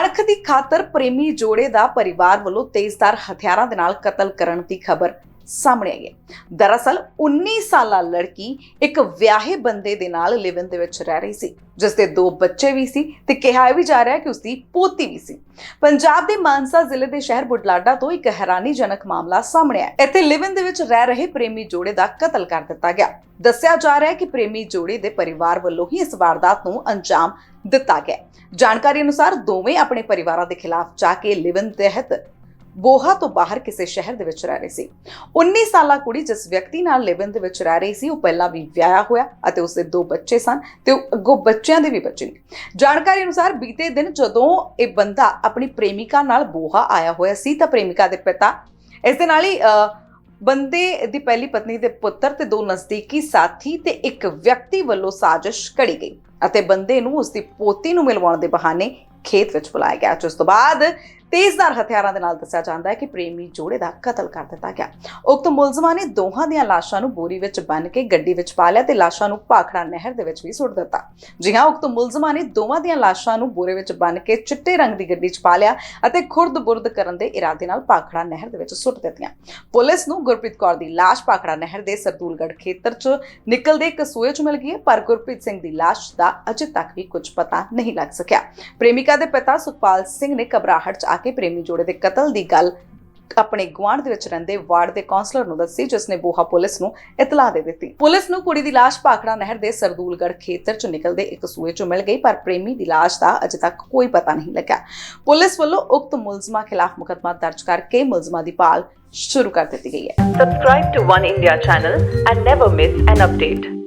ਅਣਖ ਦੀ ਖਾਤਰ ਪ੍ਰੇਮੀ ਜੋੜੇ ਦਾ ਪਰਿਵਾਰ ਵੱਲੋਂ ਤੇਜ਼ਧਾਰ ਹਥਿਆਰਾਂ ਦੇ ਨਾਲ ਕਤਲ ਕਰਨ ਦੀ ਖਬਰ। ਸਾਹਮਣੇ ਆਈ ਹੈ। ਦਰਅਸਲ 19 ਸਾਲਾ ਲੜਕੀ ਇੱਕ ਵਿਆਹੇ ਬੰਦੇ ਦੇ ਨਾਲ ਲਿਵਨ ਦੇ ਵਿੱਚ ਰਹਿ ਰਹੀ ਸੀ ਜਿਸ ਦੇ ਦੋ ਬੱਚੇ ਵੀ ਸੀ ਤੇ ਕਿਹਾ ਵੀ ਜਾ ਰਿਹਾ ਹੈ ਕਿ ਉਸ ਦੀ ਪੋਤੀ ਵੀ ਸੀ। ਪੰਜਾਬ ਦੇ ਮਾਨਸਾ ਜ਼ਿਲ੍ਹੇ ਦੇ ਸ਼ਹਿਰ ਬੁਢਲਾਡਾ ਤੋਂ ਇੱਕ ਹੈਰਾਨੀਜਨਕ ਮਾਮਲਾ ਸਾਹਮਣੇ ਆਇਆ। ਇੱਥੇ ਲਿਵਨ ਦੇ ਵਿੱਚ ਰਹਿ ਰਹੇ ਪ੍ਰੇਮੀ ਜੋੜੇ ਦਾ ਕਤਲ ਕਰ ਦਿੱਤਾ ਗਿਆ। ਦੱਸਿਆ ਜਾ ਰਿਹਾ ਹੈ ਕਿ ਪ੍ਰੇਮੀ ਜੋੜੇ ਦੇ ਪਰਿਵਾਰ ਵੱਲੋਂ ਹੀ ਇਸ ਵਾਰਦਾਤ ਨੂੰ ਅੰਜਾਮ ਦਿੱਤਾ ਗਿਆ ਜਾਣਕਾਰੀ ਅਨੁਸਾਰ ਦੋਵੇਂ ਆਪਣੇ ਪਰਿਵਾਰਾਂ ਦੇ ਖਿਲਾਫ ਜਾ ਕੇ ਲਿਵਨ ਤਹਿਤ ਬੋਹਾ ਤੋਂ ਬਾਹਰ ਕਿਸੇ ਸ਼ਹਿਰ ਦੇ ਵਿੱਚ ਰਹਿ ਰਹੀ ਸੀ। 19 ਸਾਲਾ ਕੁੜੀ ਜਿਸ ਵਿਅਕਤੀ ਨਾਲ ਲਿਵਨ ਦੇ ਵਿੱਚ ਰਹਿ ਰਹੀ ਸੀ ਉਹ ਪਹਿਲਾਂ ਵੀ ਵਿਆਹਿਆ ਹੋਇਆ ਅਤੇ ਉਸਦੇ ਦੋ ਬੱਚੇ ਸਨ ਤੇ ਅੱਗੋਂ ਬੱਚਿਆਂ ਦੇ ਵੀ ਬੱਚੇ ਨੇ। ਜਾਣਕਾਰੀ ਅਨੁਸਾਰ ਬੀਤੇ ਦਿਨ ਜਦੋਂ ਇਹ ਬੰਦਾ ਆਪਣੀ ਪ੍ਰੇਮਿਕਾ ਨਾਲ ਬੋਹਾ ਆਇਆ ਹੋਇਆ ਸੀ ਤਾਂ ਪ੍ਰੇਮਿਕਾ ਦੇ ਪਿਤਾ ਇਸ ਦੇ ਨਾਲ ਹੀ ਅਹ, ਬੰਦੇ ਦੀ ਪਹਿਲੀ ਪਤਨੀ ਦੇ ਪੁੱਤਰ ਤੇ ਦੋ ਨਜ਼ਦੀਕੀ ਸਾਥੀ ਤੇ ਇੱਕ ਵਿਅਕਤੀ ਵੱਲੋਂ ਸਾਜ਼ਿਸ਼ ਘੜੀ ਗਈ ਅਤੇ ਬੰਦੇ ਨੂੰ ਉਸ ਦੀ ਪੋਤੀ ਨੂੰ ਮਿਲਵਾਉਣ ਦੇ ਬਹਾਨੇ ਖੇਤ ਵਿੱਚ ਬੁਲਾਇਆ ਗਿਆ। ਜਿਸ ਤੋਂ ਬਾਅਦ ਤੇਜ਼ਧਾਰ ਹਥਿਆਰਾਂ ਦੇ ਨਾਲ ਦੱਸਿਆ ਜਾਂਦਾ ਹੈ ਕਿ ਪ੍ਰੇਮੀ ਜੋੜੇ ਦਾ ਕਤਲ ਕਰ ਦਿੱਤਾ ਗਿਆ। ਉਕਤ ਮੁਲਜ਼ਮਾਂ ਨੇ ਦੋਹਾਂ ਦੀਆਂ ਲਾਸ਼ਾਂ ਨੂੰ ਬੋਰੀ ਵਿੱਚ ਬੰਨ੍ਹ ਕੇ ਗੱਡੀ ਵਿੱਚ ਪਾ ਲਿਆ ਤੇ ਲਾਸ਼ਾਂ ਨੂੰ ਭਾਖੜਾ ਨਹਿਰ ਦੇ ਵਿੱਚ ਵੀ ਸੁੱਟ ਦਿੱਤਾ। ਜੀ ਹਾਂ, ਉਕਤ ਮੁਲਜ਼ਮਾਂ ਨੇ ਦੋਵਾਂ ਦੀਆਂ ਲਾਸ਼ਾਂ ਨੂੰ ਬੋਰੇ ਵਿੱਚ ਬੰਨ੍ਹ ਕੇ ਚਿੱਟੇ ਰੰਗ ਦੀ ਗੱਡੀ 'ਚ ਪਾ ਲਿਆ ਅਤੇ ਖੁਰਦ-ਬੁਰਦ ਕਰਨ ਦੇ ਇਰਾਦੇ ਨਾਲ ਭਾਖੜਾ ਨਹਿਰ ਦੇ ਵਿੱਚ ਸੁੱਟ ਦਿੱਤੀਆਂ। ਪੁਲਿਸ ਨੂੰ ਗੁਰਪ੍ਰੀਤ ਕੌਰ ਦੀ ਲਾਸ਼ ਭਾਖੜਾ ਨਹਿਰ ਦੇ ਸਰਦੂਲਗੜ੍ਹ ਖੇਤਰ 'ਚ ਨਿਕਲਦੇ ਕਸੂਏ 'ਚ ਮਿਲ ਗਈ ਹੈ, ਪਰ ਗੁਰਪ੍ਰੀਤ ਸਿੰਘ ਦੀ ਲਾਸ਼ ਦਾ ਅਜੇ ਤੱਕ ਵੀ ਕੁਝ ਪਤਾ ਨਹੀਂ ਲੱਗ ਸਕਿਆ। ਪ੍ਰੇਮਿਕਾ ਦੇ ਪਿਤਾ ਸੁਖਪਾਲ ਸਿੰਘ ਨੇ ਘਬਰਾਹਟ 'ਚ ਕੇ ਪ੍ਰੇਮੀ ਜੋੜੇ ਦੇ ਕਤਲ ਦੀ ਗੱਲ ਆਪਣੇ ਗੁਆਂਢ ਦੇ ਵਿੱਚ ਰਹਿੰਦੇ ਵਾਰਡ ਦੇ ਕਾਉਂਸਲਰ ਨੂੰ ਦੱਸੀ, ਜਿਸ ਨੇ ਬੋਹਾ ਪੁਲਿਸ ਨੂੰ ਇਤਲਾਹ ਦੇ ਦਿੱਤੀ। ਪੁਲਿਸ ਨੂੰ ਕੁੜੀ ਦੀ ਲਾਸ਼ ਭਾਖੜਾ ਨਹਿਰ ਦੇ ਸਰਦੂਲਗੜ੍ਹ ਖੇਤਰ 'ਚ ਨਿਕਲਦੇ ਇੱਕ ਸੂਏ 'ਚੋਂ ਮਿਲ ਗਈ, ਪਰ ਪ੍ਰੇਮੀ ਦੀ ਲਾਸ਼ ਦਾ ਅਜੇ ਤੱਕ ਕੋਈ ਪਤਾ ਨਹੀਂ ਲੱਗਾ ਪੁਲਿਸ ਵੱਲੋਂ ਉਕਤ ਮੁਲਜ਼ਮਾਂ ਖਿਲਾਫ ਮੁਕੱਦਮਾ ਦਰਜ ਕਰਕੇ ਮੁਲਜ਼ਮਾਂ ਦੀ ਭਾਲ ਸ਼ੁਰੂ ਕਰ ਦਿੱਤੀ ਗਈ ਹੈ। Subscribe to One India channel and never miss an update.